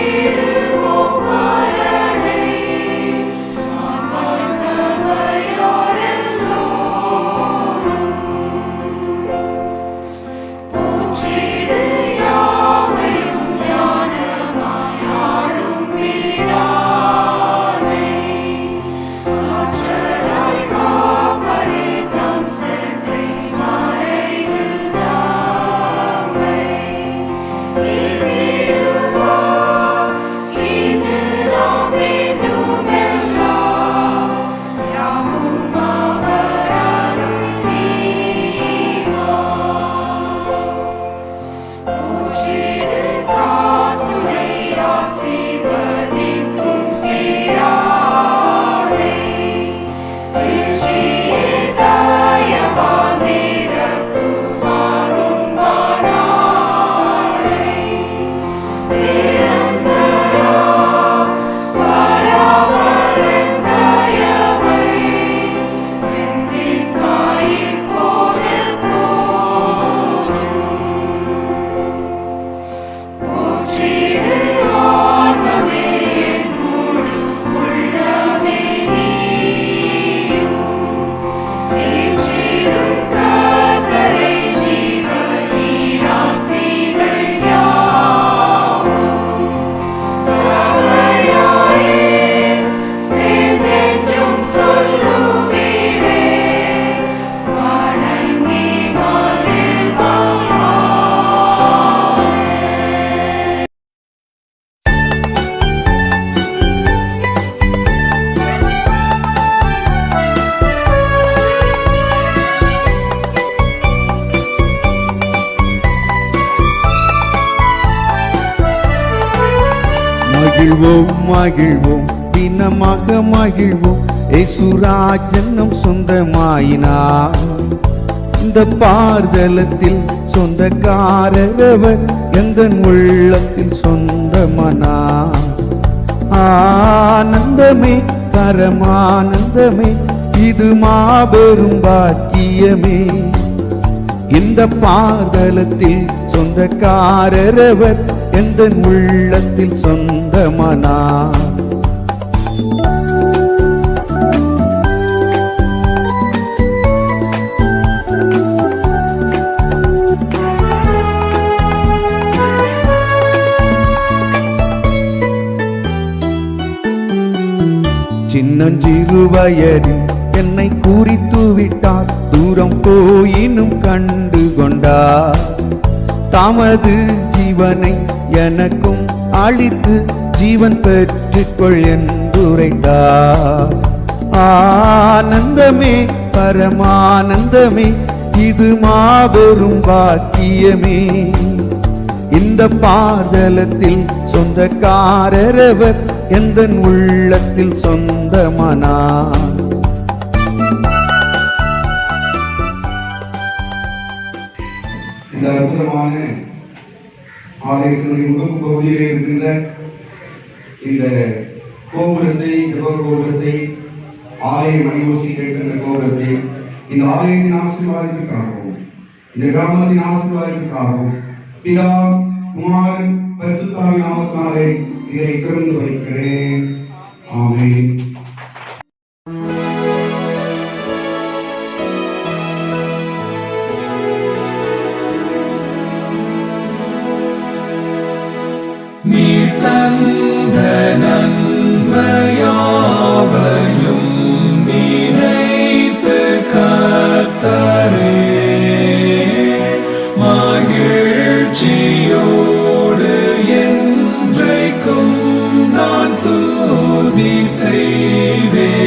Espírito. மகிழ்வோம் மகிழ்வோம். தினமாக மகிழ்வோம். ஏசுராஜனும் சொந்தமாயினா இந்த பார்தலத்தில் சொந்தக்காரரவர் எந்த உள்ளத்தில் சொந்தமனா ஆனந்தமே பரமானந்தமே இது மாபெரும் பாக்கியமே. இந்த பாதலத்தில் சொந்தக்காரரவர் எந்த உள்ளத்தில் சொந்தமானார் சின்னஞ்சிறு வயதில் என்னை குறித்து விட்டார். தூரம் போயினும் கண்டு கொண்டார். தமது ஜீவனை எனக்கும் அளித்து ஜீவன் பெற்றுக்கொள் என்றுரைத்தார் ஆனந்தமே பரமானந்தமே இது மாபெரும் பாக்கியமே. இந்த பாதலத்தில் சொந்தக்காரரவர் எந்த உள்ளத்தில் சொந்தமானார் இந்த அற்புதமான ஆலயத்தினுடைய முகப்பு பகுதியிலே இருக்கின்ற இந்த கோபுரத்தை ஜெப கோபுரத்தை ஆலய மணியோசி கேட்கின்ற கோபுரத்தை இந்த ஆலயத்தின் ஆசீர்வாதத்துக்காகவும் இந்த கிராமத்தின் ஆசீர்வாதத்துக்காகவும் பிதா குமாரன் பரிசுத்தாவி நாமத்தினாலே இதை திறந்து வைக்கிறேன். ஆமேன். saving.